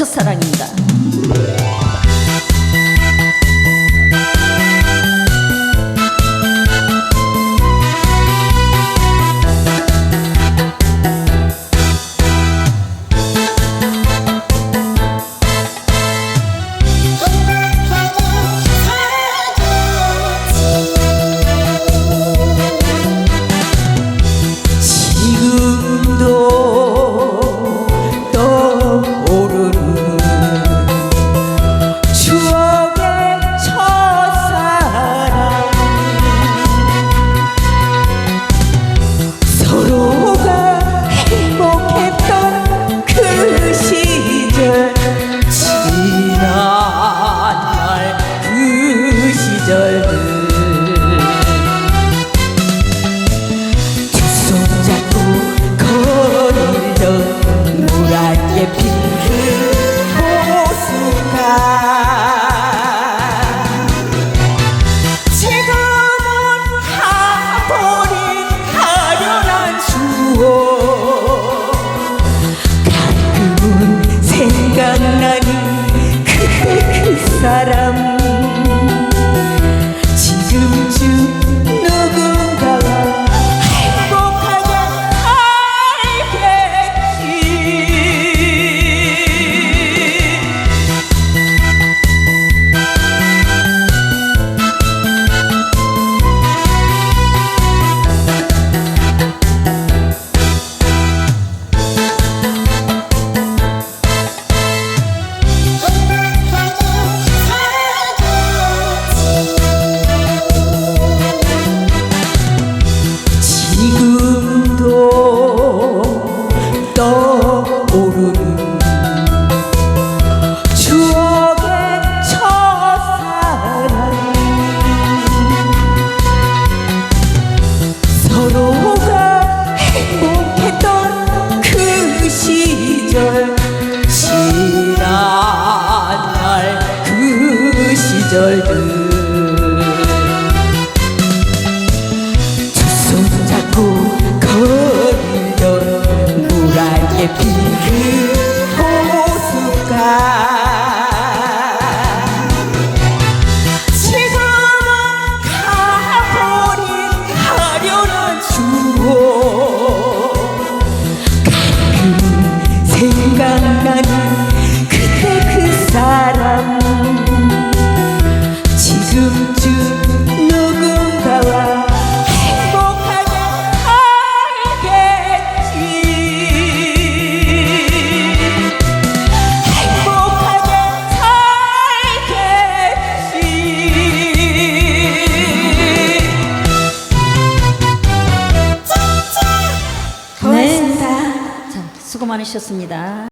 첫사랑입니다. 나에게 빈그 호수가 지금 가버린 가려는 주호 가끔 생각나는 그때 그 사람 지금 수고 많으셨습니다.